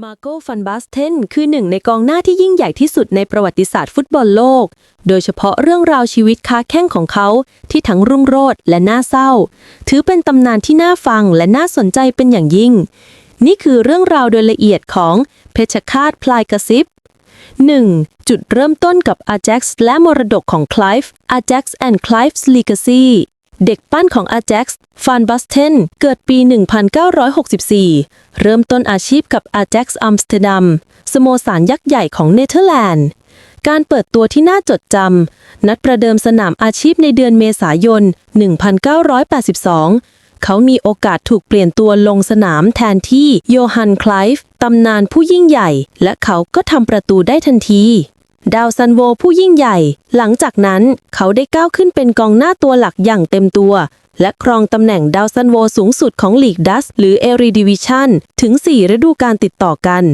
มาโกฟันบัสเทนคือหนึ่งในกองหน้าที่ยิ่งใหญ่ที่สุดในประวัติศาสตร์ฟุตบอลโลก โดยเฉพาะเรื่องราวชีวิตค้าแข้งของเขาที่ทั้งรุ่งโรจน์และน่าเศร้า ถือเป็นตำนานที่น่าฟังและน่าสนใจเป็นอย่างยิ่ง นี่คือเรื่องราวโดยละเอียดของเพชรคาตพลายกระซิบ 1. จุดเริ่มต้นกับ Ajax และมรดกของ Clive Ajax and Clive's Legacy เด็กปั้นของ Ajax ฟานบัสเทน เกิดปี 1964 เริ่มต้นอาชีพกับ Ajax อัมสเตอร์ดัม สโมสรยักษ์ใหญ่ของเนเธอร์แลนด์ การเปิดตัวที่น่าจดจำ นัดประเดิมสนามอาชีพในเดือนเมษายน 1982 เขามีโอกาสถูกเปลี่ยนตัวลงสนามแทนที่โยฮันไคลฟ์ตำนานผู้ยิ่งใหญ่ และเขาก็ทำประตูได้ทันที ดาวซันโวผู้ยิ่งใหญ่ หลังจากนั้นเขาได้ก้าวขึ้นเป็นกองหน้าตัวหลักอย่างเต็มตัว และครองตำแหน่งดาวซันโวสูงสุดของลีกดัสหรือเอริดิวิชันถึง 4 ฤดูกาลติดต่อกัน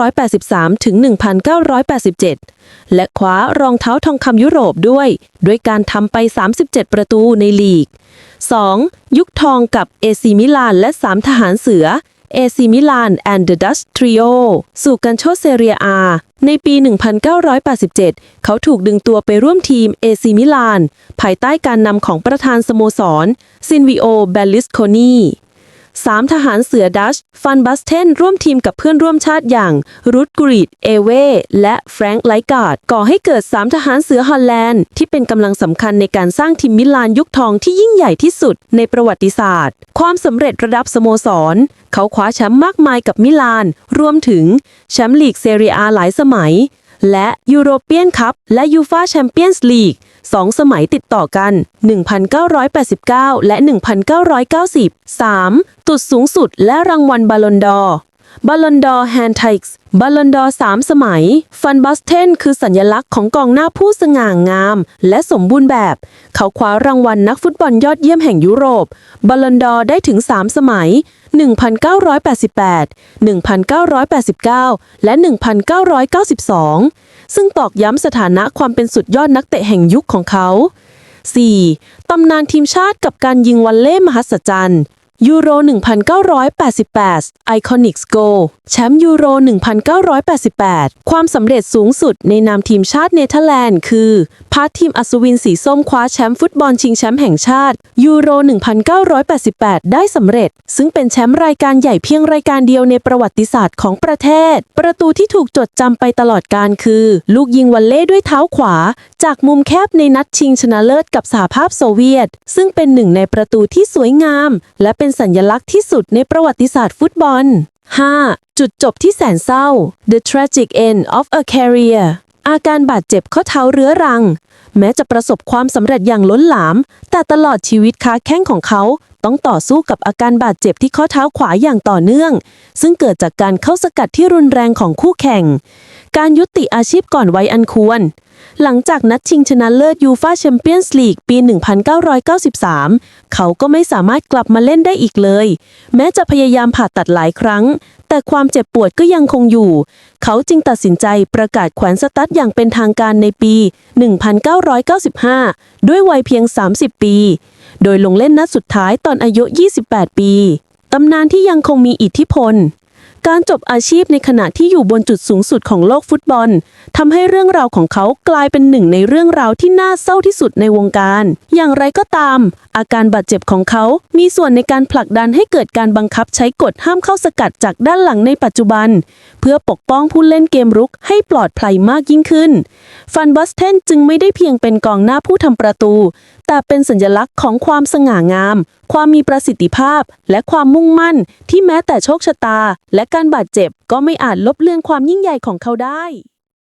1983 ถึง 1987 และคว้ารองเท้าทองคำยุโรปด้วย ด้วยการทำไป 37 ประตูในลีก 2. ยุคทองกับเอซีมิลานและ 3 ทหารเสือ เอซีมิลานแอนด์เดอะดัสทริโอสู่กันโชเซเรียอา ในปี 1987 เขาถูกดึงตัวไปร่วมทีมเอซีมิลาน ภายใต้การนำของประธานสโมสรซินวิโอเบลลิสโคนี สามทหารเสือดัช ฟันบัสเทนร่วมทีมกับเพื่อนร่วมชาติอย่างรูดกรีดเอเวและแฟรงค์ไลกาดก่อให้เกิดสามทหารเสือฮอลแลนด์ ที่เป็นกำลังสำคัญในการสร้างทีมมิลานยุคทองที่ยิ่งใหญ่ที่สุดในประวัติศาสตร์ ความสำเร็จระดับสโมสร เขาคว้าแชมป์มากมายกับมิลาน รวมถึงแชมป์ลีกเซเรียอาหลายสมัย และยูโรเปียนคัพและยูฟาแชมเปียนส์ลีก สองสมัยติดต่อกัน 1989 และ 1990 3. ตุดสูงสุดและรางวัลบาลอนดอร์บาลลอนดอร์แฮนไทส์บาลลอนดอร์สามสมัย ฟันบัสเทนคือสัญลักษณ์ของกองหน้าผู้สง่างาม และสมบูรณ์แบบ เขาคว้ารางวัลนักฟุตบอลยอดเยี่ยมแห่งยุโรปบาลอนดอร์ได้ถึง 3 สมัย 1988 1989 และ 1992 ซึ่งตอกย้ำสถานะความเป็นสุดยอดนักเตะแห่งยุคของเขา 4. ตำนานทีมชาติกับการยิงวันเล่มหัศจรรย์ยูโร 1988 Iconic Goal แชมป์ยูโร 1988 ความสำเร็จสูงสุดในนามทีมชาติเนเธอร์แลนด์คือ พาทีมอัศวินสีส้มคว้าแชมป์ฟุตบอลชิงแชมป์แห่งชาติ ยูโร 1988 ได้สำเร็จ ซึ่งเป็นแชมป์รายการใหญ่เพียงรายการเดียวในประวัติศาสตร์ของประเทศ ประตูที่ถูกจดจำไปตลอดการคือ ลูกยิงวัลเล่ด้วยเท้าขวา จากมุมแคบในนัดชิงชนะเลิศกับสหภาพโซเวียต ซึ่งเป็นหนึ่งในประตูที่สวยงาม และเป็นสัญลักษณ์ที่สุดในประวัติศาสตร์ฟุตบอล 5. จุดจบที่แสนเศร้า The tragic end of a career อาการบาดเจ็บข้อเท้าเรื้อรัง แม้จะประสบความสำเร็จอย่างล้นหลาม แต่ตลอดชีวิตค้าแข้งของเขาต้องต่อสู้กับอาการบาดเจ็บที่ข้อเท้าขวาอย่างต่อเนื่อง ซึ่งเกิดจากการเข้าสกัดที่รุนแรงของคู่แข่ง การยุติอาชีพก่อนวัยอันควร หลังจากนัดชิงชนะเลิศยูฟาแชมเปี้ยนส์ลีกปี 1993 เขาก็ไม่สามารถกลับมาเล่นได้อีกเลย แม้จะพยายามผ่าตัดหลายครั้ง แต่ความเจ็บปวดก็ยังคงอยู่ เขาจึงตัดสินใจประกาศแขวนสตั๊ดอย่างเป็นทางการในปี 1995 ด้วยวัยเพียง 30 ปี โดยลงเล่นนัดสุดท้ายตอนอายุ 28 ปี ตำนานที่ยังคงมีอิทธิพล การจบอาชีพในขณะที่อยู่บนจุดสูงสุดของโลกฟุตบอลทำให้เรื่องราวของเขากลายเป็นหนึ่งในเรื่องราวที่น่าเศร้าที่สุดในวงการ อย่างไรก็ตาม อาการบาดเจ็บของเขา มีส่วนในการผลักดันให้เกิดการบังคับใช้กฎห้ามเข้าสกัดจากด้านหลังในปัจจุบัน เพื่อปกป้องผู้เล่นเกมรุกให้ปลอดภัยมากยิ่งขึ้น ฟันบัสเทนจึงไม่ได้เพียงเป็นกองหน้าผู้ทำประตู แต่เป็นสัญลักษณ์ของความสง่างาม ความมีประสิทธิภาพ และความมุ่งมั่น ที่แม้แต่โชคชะตา และการบาดเจ็บก็ไม่อาจลบเลือนความยิ่งใหญ่ของเขาได้